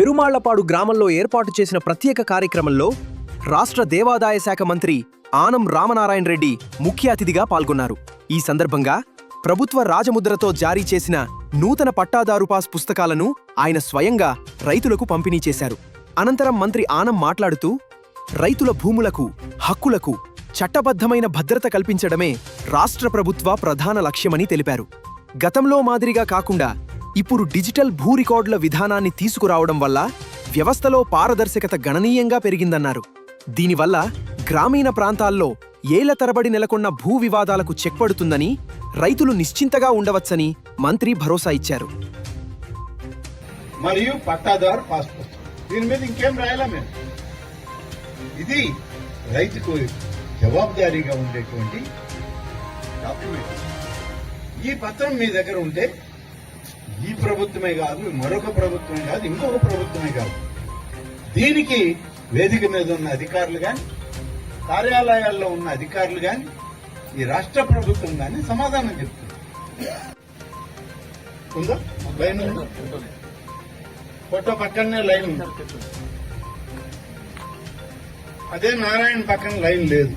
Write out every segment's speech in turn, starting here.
పెరుమాళ్ళపాడు గ్రామంలో ఏర్పాటు చేసిన ప్రత్యేక కార్యక్రమంలో రాష్ట్ర దేవాదాయ శాఖ మంత్రి ఆనం రామనారాయణ రెడ్డి ముఖ్య అతిథిగా పాల్గొన్నారు. ఈ సందర్భంగా ప్రభుత్వ రాజముద్రతో జారీ చేసిన నూతన పట్టాదారు పాస్ పుస్తకాలను ఆయన స్వయంగా రైతులకు పంపిణీ చేశారు. అనంతరం మంత్రి ఆనం మాట్లాడుతూ రైతుల భూములకు హక్కులకు చట్టబద్ధమైన భద్రత కల్పించడమే రాష్ట్ర ప్రభుత్వ ప్రధాన లక్ష్యమని తెలిపారు. గతంలో మాదిరిగా కాకుండా ఇప్పుడు డిజిటల్ భూ రికార్డుల విధానాన్ని తీసుకురావడం వల్ల వ్యవస్థలో పారదర్శకత గణనీయంగా పెరిగిందన్నారు. దీనివల్ల గ్రామీణ ప్రాంతాల్లో ఏళ్ళ తరబడి నెలకొన్న భూ వివాదాలకు చెక్ పడుతుందని రైతులు నిశ్చింతగా ఉండవచ్చని మంత్రి భరోసా ఇచ్చారు. మరియు పట్టాదారు పాస్ దీని మీద ఇంకేం రాయాలా మేము? ఇది రైతుకు జవాబుదారీగా ఉండేటువంటి డాక్యుమెంట్. ఈ పత్రం మీ దగ్గర ఉంటే ఈ ప్రభుత్వమే కాదు మరొక ప్రభుత్వమే కాదు ఇంకొక ప్రభుత్వమే కాదు. దీనికి వేదిక మీద ఉన్న అధికారులు కానీ కార్యాలయాల్లో ఉన్న అధికారులు కానీ ఈ రాష్ట్ర ప్రభుత్వం కానీ సమాధానం చెప్తుంది ఉందా? లైన్ ఫోటో పక్కనే లైన్ ఉంది. అదే నారాయణ పక్కన లైన్ లేదు.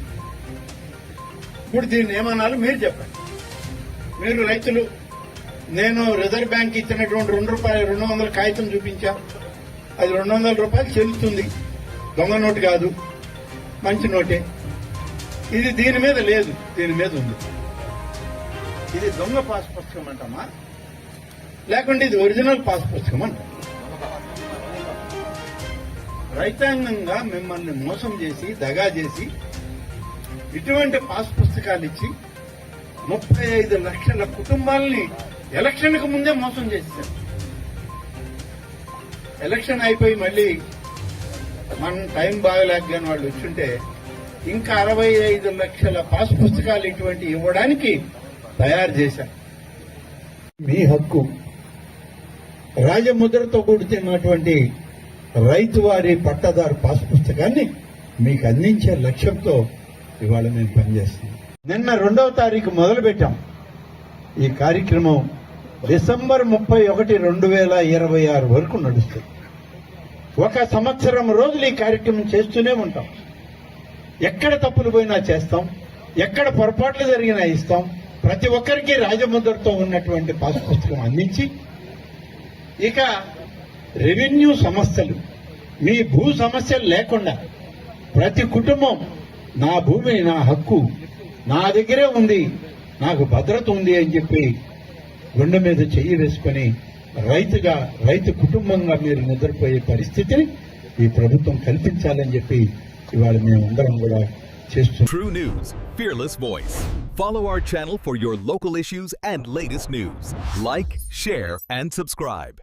ఇప్పుడు దీన్ని ఏమనాలి? మీరు చెప్పండి. మీరు రైతులు నేను రిజర్వ్ బ్యాంక్ ఇచ్చినటువంటి రెండు రూపాయలు రెండు వందల కాగితం చూపించా. అది రెండు వందల రూపాయలు చెల్లుతుంది. దొంగ నోటు కాదు. మంచి నోటే. ఇది దీని మీద లేదు. దీని మీద ఉంది. ఇది దొంగ పాస్ పుస్తకం అంటామా? లేకుంటే ఇది ఒరిజినల్ పాస్ పుస్తకం అంటాం. రైతాంగంగా మిమ్మల్ని మోసం చేసి దగా చేసి ఇటువంటి పాస్ పుస్తకాలు ఇచ్చి ముప్పై ఐదు లక్షల కుటుంబాలని ఎలక్షన్కు ముందే మోసం చేశారు. ఎలక్షన్ అయిపోయి మళ్ళీ మనం టైం బాగలేక కానీ వాళ్ళు వచ్చుంటే ఇంకా అరవై ఐదు లక్షల పాస్ పుస్తకాలు ఇటువంటి ఇవ్వడానికి తయారు చేశారు. మీ హక్కు రాజముద్రతో కూడుతున్నటువంటి రైతు వారి పట్టదారు పాస్ పుస్తకాన్ని మీకు అందించే లక్ష్యంతో ఇవాళ మేము పనిచేస్తున్నాం నిన్న రెండవ తారీఖు మొదలు పెట్టాం ఈ కార్యక్రమం డిసెంబర్ ముప్పై ఒకటి రెండు వేల ఇరవై ఆరు వరకు నడుస్తుంది. ఒక సంవత్సరం రోజులు ఈ కార్యక్రమం చేస్తూనే ఉంటాం. ఎక్కడ తప్పులు పోయినా చేస్తాం. ఎక్కడ పొరపాట్లు జరిగినా ఇస్తాం. ప్రతి ఒక్కరికి రాజముద్రతో ఉన్నటువంటి పాస్ పుస్తకం అందించి ఇక రెవెన్యూ సమస్యలు మీ భూ సమస్యలు లేకుండా ప్రతి కుటుంబం నా భూమి నా హక్కు నా దగ్గరే ఉంది నాకు భద్రత ఉంది అని చెప్పి గుండె మీద చెయ్యి వేసుకొని రైతుగా రైతు కుటుంబంగా మీరు నిద్రపోయే పరిస్థితిని ఈ ప్రభుత్వం కల్పించాలని చెప్పి ఇవాళ మేము అందరం కూడా చేస్తున్నాం True News, Fearless Voice. Follow our channel for your local issues and latest news. Like, share, and subscribe.